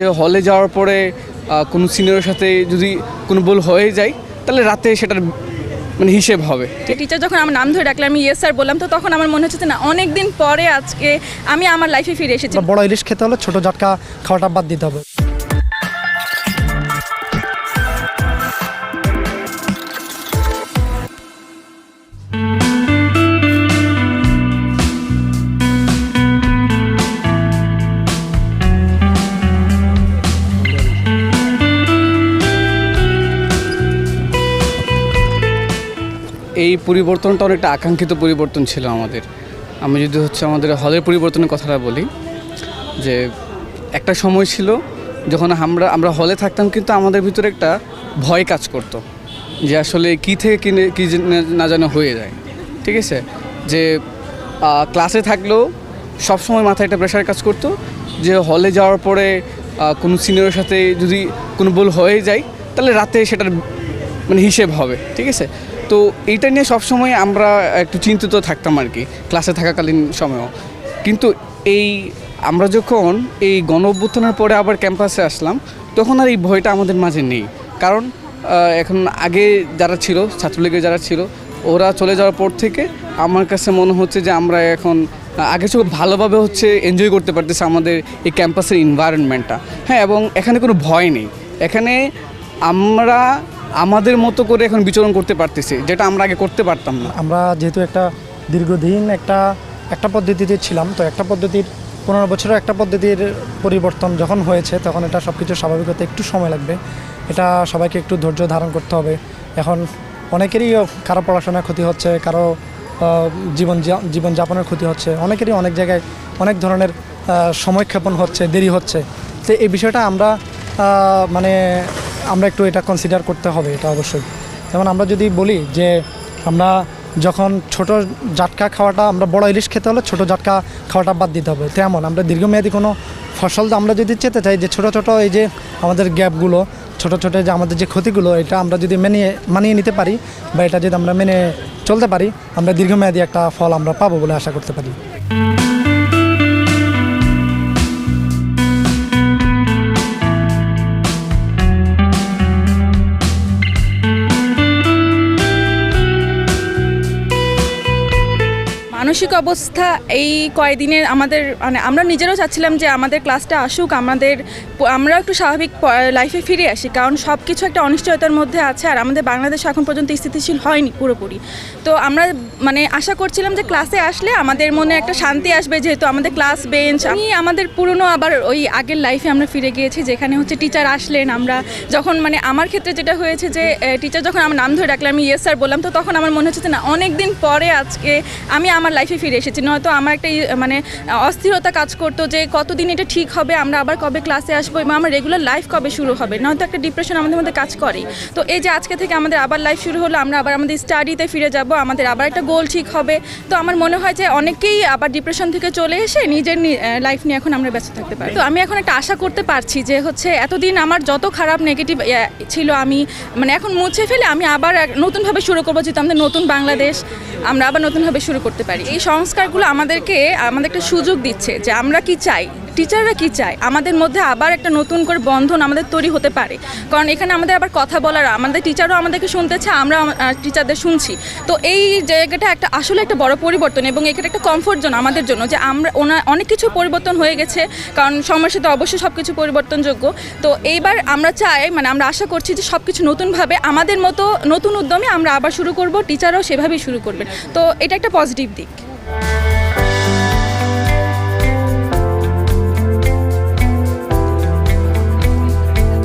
যে হলে যাওয়ার পরে কোনো সিনিয়রের সাথে যদি কোনো ভুল হয়ে যায় তাহলে রাতে সেটার মানে হিসেব হবে। টিচার যখন আমার নাম ধরে ডাকলে আমি ইয়েস স্যার বললাম তো তখন আমার মনে হচ্ছে না অনেক দিন পরে আজকে আমি আমার লাইফে ফিরে এসেছি। বড় ইলিশ খেতে হলে ছোট জাটকা খাওয়াটা বাদ দিতে হবে। এই পরিবর্তনটা অনেকটা আকাঙ্ক্ষিত পরিবর্তন ছিল আমাদের। আমি যদি হচ্ছে আমাদের হলের পরিবর্তনের কথাটা বলি, যে একটা সময় ছিল যখন আমরা আমরা হলে থাকতাম কিন্তু আমাদের ভিতরে একটা ভয় কাজ করতো, যে আসলে কী থেকে কিনে কী না যেন হয়ে যায়। ঠিক আছে? যে ক্লাসে থাকলেও সবসময় মাথায় একটা প্রেশার কাজ করতো, যে হলে যাওয়ার পরে কোনো সিনিয়রের সাথে যদি কোনো ভুল হয়ে যায়, তাহলে রাতে সেটার মানে হিসেব হবে। ঠিক আছে? তো এইটা নিয়ে সবসময় আমরা একটু চিন্তিত থাকতাম আর কি ক্লাসে থাকাকালীন সময়ও। কিন্তু এই আমরা যখন এই গণ অভ্যুত্থানের পরে আবার ক্যাম্পাসে আসলাম, তখন আর এই ভয়টা আমাদের মাঝে নেই। কারণ এখন আগে যারা ছিল, ছাত্রলীগের যারা ছিল, ওরা চলে যাওয়ার পর থেকে আমার কাছে মনে হচ্ছে যে আমরা এখন, আগে খুব ভালোভাবে হচ্ছে এনজয় করতে পারতেছি আমাদের এই ক্যাম্পাসের এনভায়রনমেন্টটা হ্যাঁ এবং এখানে কোনো ভয় নেই। এখানে আমরা আমাদের মতো করে এখন বিচরণ করতে পারতেছি, যেটা আমরা আগে করতে পারতাম না। আমরা যেহেতু একটা দীর্ঘদিন একটা একটা পদ্ধতিতে ছিলাম, তো একটা পদ্ধতির পনেরো বছরের একটা পদ্ধতির পরিবর্তন যখন হয়েছে, তখন এটা সব কিছু স্বাভাবিক হতে একটু সময় লাগবে। এটা সবাইকে একটু ধৈর্য ধারণ করতে হবে। এখন অনেকেরই কারও পড়াশোনার ক্ষতি হচ্ছে, কারও জীবন জীবনযাপনের ক্ষতি হচ্ছে, অনেকেরই অনেক জায়গায় অনেক ধরনের সময়ক্ষেপণ হচ্ছে, দেরি হচ্ছে। তো এই বিষয়টা আমরা মানে আমরা একটু এটা কনসিডার করতে হবে, এটা অবশ্যই। যেমন আমরা যদি বলি যে আমরা যখন ছোট জাটকা খাওয়াটা, আমরা বড় ইলিশ খেতে হলে ছোট জাটকা খাওয়াটা বাদ দিতে হবে। তেমন আমরা দীর্ঘমেয়াদী কোনো ফসল আমরা যদি চেতে চাই যে ছোট ছোট এই যে আমাদের গ্যাপগুলো, ছোট ছোট যে আমাদের যে ক্ষতিগুলো, এটা আমরা যদি মেনে, মানিয়ে নিতে পারি বা এটা যদি আমরা মেনে চলতে পারি, আমরা দীর্ঘমেয়াদী একটা ফল আমরা পাবো বলে আশা করতে পারি। মানসিক অবস্থা এই কয়েকদিনের আমাদের মানে আমরা নিজেরও চাচ্ছিলাম যে আমাদের ক্লাসটা আসুক, আমাদের আমরা একটু স্বাভাবিক লাইফে ফিরে আসি, কারণ সব কিছু একটা অনিশ্চয়তার মধ্যে আছে আর আমাদের বাংলাদেশ এখন পর্যন্ত স্থিতিশীল হয়নি পুরোপুরি। তো আমরা মানে আশা করছিলাম যে ক্লাসে আসলে আমাদের মনে একটা শান্তি আসবে, যেহেতু আমাদের ক্লাস বেঞ্চ আমি আমাদের পুরনো আবার ওই আগের লাইফে আমরা ফিরে গিয়েছি, যেখানে হচ্ছে টিচার আসলেন আমরা। যখন মানে আমার ক্ষেত্রে যেটা হয়েছে যে টিচার যখন আমার নাম ধরে ডাকলে, আমি ইয়েস স্যার বললাম, তো তখন আমার মনে হচ্ছে যে না অনেক দিন পরে আজকে আমি আমার লাইফে ফিরে এসেছি। নয়তো আমার একটা মানে অস্থিরতা কাজ করতো যে কতদিন এটা ঠিক হবে, আমরা আবার কবে ক্লাসে আসব এবং আমার রেগুলার লাইফ কবে শুরু হবে। নয়তো একটা ডিপ্রেশন আমাদের মধ্যে কাজ করে তো এই যে আজকে থেকে আমাদের আবার লাইফ শুরু হলো, আমরা আবার আমাদের স্টাডিতে ফিরে যাব, আমাদের আবার একটা গোল ঠিক হবে। তো আমার মনে হয় যে অনেকেই আবার ডিপ্রেশন থেকে চলে এসে নিজের লাইফ নিয়ে এখন আমরা ব্যস্ত থাকতে পারি। তো আমি এখন একটা আশা করতে পারছি যে হচ্ছে এতদিন আমার যত খারাপ নেগেটিভ ছিল আমি মানে এখন মুছে ফেলে আমি আবার নতুনভাবে শুরু করব, যেহেতু আমাদের নতুন বাংলাদেশ, আমরা আবার নতুনভাবে শুরু করতে পারি। এই সংস্কারগুলো আমাদেরকে, আমাদের একটা সুযোগ দিচ্ছে যে আমরা কি চাই টিচাররা কি চায়, আমাদের মধ্যে আবার একটা নতুন করে বন্ধন আমাদের তৈরি হতে পারে। কারণ এখানে আমাদের আবার কথা বলার, আমাদের টিচারও আমাদেরকে শুনতেছে আমরা টিচারদের শুনছি। তো এই জায়গাটা একটা আসলে একটা বড় পরিবর্তন এবং এখানে একটা কমফোর্ট জোন আমাদের জন্য যে আমরা ওনা, অনেক কিছু পরিবর্তন হয়ে গেছে, কারণ সময়ের সাথে অবশ্যই সব কিছু পরিবর্তনযোগ্য। তো এইবার আমরা চাই মানে আমরা আশা করছি যে সব কিছু নতুনভাবে আমাদের মতো নতুন উদ্যমে আমরা আবার শুরু করব টিচাররাও সেভাবেই শুরু করবেন। তো এটা একটা পজিটিভ দিক। Bye.